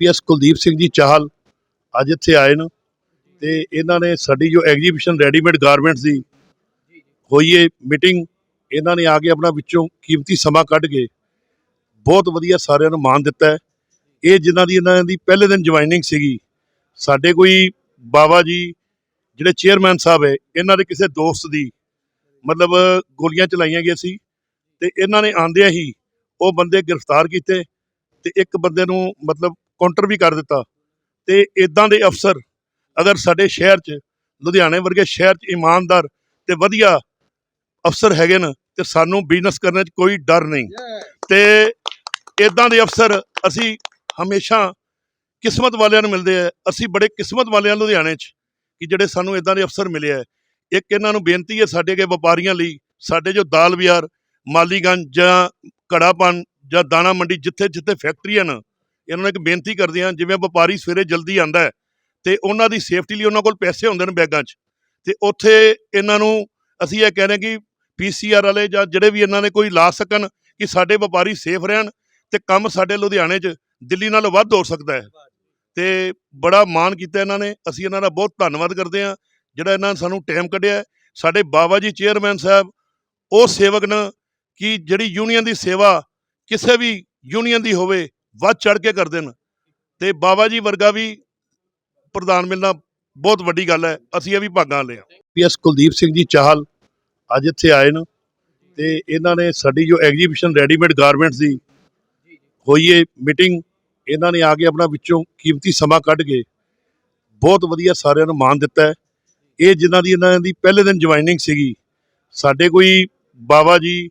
PS Kuldeep Singh ji Chahal ਅੱਜ ਇੱਥੇ ਆਏ ਨੇ ਤੇ ਇਹਨਾਂ ਨੇ ਸਾਡੀ ਜੋ ਐਗਜੀਬਿਸ਼ਨ ਰੈਡੀਮੇਡ ਗਾਰਮੈਂਟਸ ਦੀ ਹੋਈ ਹੈ ਮੀਟਿੰਗ ਇਹਨਾਂ ਨੇ ਆ ਕੇ ਆਪਣਾ ਵਿੱਚੋਂ ਕੀਮਤੀ ਸਮਾਂ ਕੱਢ ਕੇ ਬਹੁਤ ਵਧੀਆ ਸਾਰਿਆਂ ਨੂੰ ਮਾਣ ਦਿੱਤਾ ਹੈ। ਇਹ ਜਿਨ੍ਹਾਂ ਦੀ ਇਹਨਾਂ ਦੀ ਪਹਿਲੇ ਦਿਨ ਜੁਆਇਨਿੰਗ ਸੀਗੀ, ਸਾਡੇ ਕੋਈ ਬਾਬਾ ਜੀ, ਜਿਹੜੇ ਚੇਅਰਮੈਨ ਸਾਹਿਬ ਹੈ, ਇਹਨਾਂ ਦੇ ਕਿਸੇ ਦੋਸਤ ਦੀ ਮਤਲਬ ਗੋਲੀਆਂ ਚਲਾਈਆਂ ਗਈਆਂ ਸੀ ਤੇ ਇਹਨਾਂ ਨੇ ਆਂਦਿਆਂ ਹੀ ਉਹ ਬੰਦੇ ਗ੍ਰਿਫਤਾਰ ਕੀਤੇ ਤੇ ਇੱਕ ਬੰਦੇ ਨੂੰ ਮਤਲਬ ਕਾਊਂਟਰ ਵੀ ਕਰ ਦਿੱਤਾ। ਤੇ ਇਦਾਂ ਦੇ ਅਫਸਰ ਅਗਰ ਸਾਡੇ ਸ਼ਹਿਰ 'ਚ, ਲੁਧਿਆਣੇ ਵਰਗੇ ਸ਼ਹਿਰ 'ਚ ਇਮਾਨਦਾਰ ਤੇ ਵਧੀਆ ਅਫਸਰ ਹੈਗੇ ਨੇ, ਤੇ ਸਾਨੂੰ ਬਿਜ਼ਨਸ ਕਰਨ 'ਚ ਕੋਈ ਡਰ ਨਹੀਂ। ਤੇ ਇਦਾਂ ਦੇ ਅਫਸਰ ਅਸੀਂ ਹਮੇਸ਼ਾ ਕਿਸਮਤ ਵਾਲਿਆਂ ਨੂੰ ਮਿਲਦੇ ਆ। ਅਸੀਂ ਬੜੇ ਕਿਸਮਤ ਵਾਲਿਆਂ ਲੁਧਿਆਣੇ 'ਚ ਕਿ ਜਿਹੜੇ ਸਾਨੂੰ ਇਦਾਂ ਦੇ ਅਫਸਰ ਮਿਲੇ ਆ। ਇੱਕ ਇਹਨਾਂ ਨੂੰ ਬੇਨਤੀ ਹੈ ਸਾਡੇ ਕੇ ਵਪਾਰੀਆਂ ਲਈ, ਸਾਡੇ ਜੋ ਦਾਲ ਬਾਜ਼ਾਰ, ਮਾਲੀਗੰਜ ਜਾਂ ਕੜਾਪਨ ਜਾਂ ਦਾਣਾ ਮੰਡੀ ਜਿੱਥੇ ਜਿੱਥੇ ਫੈਕਟਰੀਆਂ ਨੇ ਇਹਨਾਂ ਨੂੰ ਇੱਕ ਬੇਨਤੀ ਕਰਦੇ ਹਾਂ, ਜਿਵੇਂ ਵਪਾਰੀ ਸਵੇਰੇ ਜਲਦੀ ਆਂਦਾ ਹੈ ਤੇ ਉਹਨਾਂ ਦੀ ਸੇਫਟੀ ਲਈ ਉਹਨਾਂ ਕੋਲ ਪੈਸੇ ਹੁੰਦੇ ਨੇ ਬੈਗਾਂ 'ਚ। ਤੇ ਉੱਥੇ ਇਹਨਾਂ ਨੂੰ ਅਸੀਂ ਇਹ ਕਹਿ ਰਹੇ ਕਿ ਪੀਸੀਆਰ ਵਾਲੇ ਜਾਂ ਜਿਹੜੇ ਵੀ ਇਹਨਾਂ ਨੇ ਕੋਈ ਲਾ ਸਕਣ ਕਿ ਸਾਡੇ ਵਪਾਰੀ ਸੇਫ ਰਹਿਣ ਤੇ ਕੰਮ ਸਾਡੇ ਲੁਧਿਆਣੇ 'ਚ ਦਿੱਲੀ ਨਾਲੋਂ ਵੱਧ ਹੋ ਸਕਦਾ ਹੈ। ਤੇ ਬੜਾ ਮਾਣ ਕੀਤਾ ਇਹਨਾਂ ਨੇ, ਅਸੀਂ ਇਹਨਾਂ ਦਾ ਬਹੁਤ ਧੰਨਵਾਦ ਕਰਦੇ ਹਾਂ। ਜਿਹੜਾ ਇਹਨਾਂ ਨੇ ਸਾਨੂੰ ਟਾਈਮ ਕੱਢਿਆ ਸਾਡੇ ਬਾਬਾ ਜੀ ਚੇਅਰਮੈਨ ਸਾਹਿਬ, ਉਹ ਸੇਵਕ ਨੇ ਕਿ ਜਿਹੜੀ ਯੂਨੀਅਨ ਦੀ ਸੇਵਾ, ਕਿਸੇ ਵੀ ਯੂਨੀਅਨ ਦੀ ਹੋਵੇ ਵੱਧ ਚੜ ਕੇ ਕਰਦੇ ਨੇ ਤੇ ਬਾਬਾ ਜੀ ਵਰਗਾ ਵੀ ਪ੍ਰਧਾਨ ਮਿਲਣਾ ਬਹੁਤ ਵੱਡੀ ਗੱਲ ਹੈ। ਅਸੀਂ ਇਹ ਵੀ ਭਾਗਾਂ ਲਿਆ ਪੀਐਸ ਕੁਲਦੀਪ ਸਿੰਘ ਜੀ ਚਾਹਲ ਅੱਜ ਇੱਥੇ ਆਏ ਨੇ ਤੇ ਇਹਨਾਂ ਨੇ ਸਾਡੀ ਜੋ ਐਗਜੀਬਿਸ਼ਨ ਰੈਡੀਮੇਡ ਗਾਰਮੈਂਟਸ ਦੀ ਹੋਈ ਏ ਮੀਟਿੰਗ ਇਹਨਾਂ ਨੇ ਆ ਕੇ ਆਪਣਾ ਵਿੱਚੋਂ ਕੀਮਤੀ ਸਮਾਂ ਕੱਢ ਕੇ ਬਹੁਤ ਵਧੀਆ ਸਾਰਿਆਂ ਨੂੰ ਮਾਣ ਦਿੱਤਾ ਇਹ ਜਿਨ੍ਹਾਂ ਦੀ ਇਹਨਾਂ ਦੀ ਪਹਿਲੇ ਦਿਨ ਜੁਆਇਨਿੰਗ ਸੀਗੀ, ਸਾਡੇ ਕੋਈ ਬਾਬਾ ਜੀ,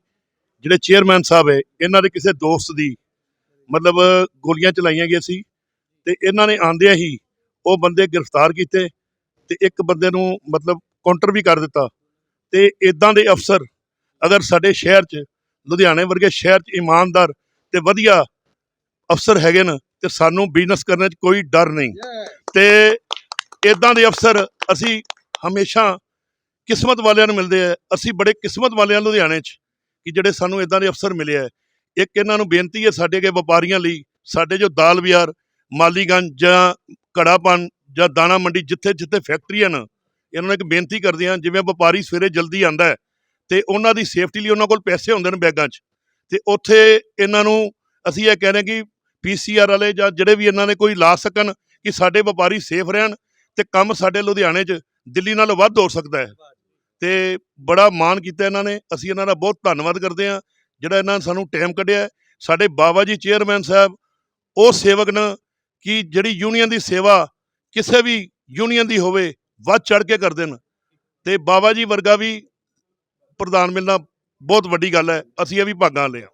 ਜਿਹੜੇ ਚੇਅਰਮੈਨ ਸਾਹਿਬ ਹੈ, ਇਹਨਾਂ ਦੇ ਕਿਸੇ ਦੋਸਤ ਦੀ ਮਤਲਬ ਗੋਲੀਆਂ ਚਲਾਈਆਂ ਗਈਆਂ ਸੀ ਤੇ ਇਹਨਾਂ ਨੇ ਆਂਦਿਆਂ ਹੀ ਉਹ ਬੰਦੇ ਗ੍ਰਿਫਤਾਰ ਕੀਤੇ ਤੇ ਇੱਕ ਬੰਦੇ ਨੂੰ ਮਤਲਬ ਕਾਊਂਟਰ ਵੀ ਕਰ ਦਿੱਤਾ। ਤੇ ਇਦਾਂ ਦੇ ਅਫਸਰ ਅਗਰ ਸਾਡੇ ਸ਼ਹਿਰ 'ਚ, ਲੁਧਿਆਣੇ ਵਰਗੇ ਸ਼ਹਿਰ 'ਚ ਇਮਾਨਦਾਰ ਤੇ ਵਧੀਆ ਅਫਸਰ ਹੈਗੇ ਨੇ ਤੇ ਸਾਨੂੰ ਬਿਜ਼ਨਸ ਕਰਨ 'ਚ ਕੋਈ ਡਰ ਨਹੀਂ। ਤੇ ਇਦਾਂ ਦੇ ਅਫਸਰ ਅਸੀਂ ਹਮੇਸ਼ਾ ਕਿਸਮਤ ਵਾਲਿਆਂ ਨੂੰ ਮਿਲਦੇ ਆ। ਅਸੀਂ ਬੜੇ ਕਿਸਮਤ ਵਾਲਿਆਂ ਲੁਧਿਆਣੇ 'ਚ ਕਿ ਜਿਹੜੇ ਸਾਨੂੰ ਇਦਾਂ ਦੇ ਅਫਸਰ ਮਿਲੇ ਆ। ਇੱਕ ਇਹਨਾਂ ਨੂੰ ਬੇਨਤੀ ਹੈ ਸਾਡੇ ਕੇ ਵਪਾਰੀਆਂ ਲਈ, ਸਾਡੇ ਜੋ ਦਾਲ ਬਾਜ਼ਾਰ, ਮਾਲੀਗੰਜ ਜਾਂ ਘੜਾਪਨ ਜਾਂ ਦਾਣਾ ਮੰਡੀ ਜਿੱਥੇ ਜਿੱਥੇ ਫੈਕਟਰੀਆਂ ਹਨ ਇਹਨਾਂ ਨੂੰ ਇੱਕ ਬੇਨਤੀ ਕਰਦੇ ਹਾਂ, ਜਿਵੇਂ ਵਪਾਰੀ ਸਵੇਰੇ ਜਲਦੀ ਆਂਦਾ ਹੈ ਤੇ ਉਹਨਾਂ ਦੀ ਸੇਫਟੀ ਲਈ ਉਹਨਾਂ ਕੋਲ ਪੈਸੇ ਹੁੰਦੇ ਨੇ ਬੈਗਾਂ 'ਚ। ਤੇ ਉੱਥੇ ਇਹਨਾਂ ਨੂੰ ਅਸੀਂ ਇਹ ਕਹਿ ਰਹੇ ਕਿ ਪੀਸੀਆਰ ਵਾਲੇ ਜਾਂ ਜਿਹੜੇ ਵੀ ਇਹਨਾਂ ਨੇ ਕੋਈ ਲਾ ਸਕਣ ਕਿ ਸਾਡੇ ਵਪਾਰੀ ਸੇਫ ਰਹਿਣ ਤੇ ਕੰਮ ਸਾਡੇ ਲੁਧਿਆਣੇ 'ਚ ਦਿੱਲੀ ਨਾਲੋਂ ਵੱਧ ਹੋ ਸਕਦਾ ਹੈ। ਤੇ ਬੜਾ ਮਾਣ ਕੀਤਾ ਇਹਨਾਂ ਨੇ, ਅਸੀਂ ਇਹਨਾਂ ਦਾ ਬਹੁਤ ਧੰਨਵਾਦ ਕਰਦੇ ਹਾਂ। ਜਿਹੜਾ ਇਹਨਾਂ ਨੇ ਸਾਨੂੰ ਟਾਈਮ ਕੱਢਿਆ ਸਾਡੇ ਬਾਬਾ ਜੀ ਚੇਅਰਮੈਨ ਸਾਹਿਬ, ਉਹ ਸੇਵਕ ਨੇ ਕਿ ਜਿਹੜੀ ਯੂਨੀਅਨ ਦੀ ਸੇਵਾ ਕਿਸੇ ਵੀ ਯੂਨੀਅਨ ਦੀ ਹੋਵੇ, ਵੱਧ ਚੜ ਕੇ ਕਰਦੇ ਨੇ। ਤੇ ਬਾਬਾ ਜੀ ਵਰਗਾ ਵੀ ਪ੍ਰਧਾਨ ਮਿਲਣਾ ਬਹੁਤ ਵੱਡੀ ਗੱਲ ਹੈ, ਅਸੀਂ ਇਹ ਵੀ ਭਾਗਾਂ ਲਿਆ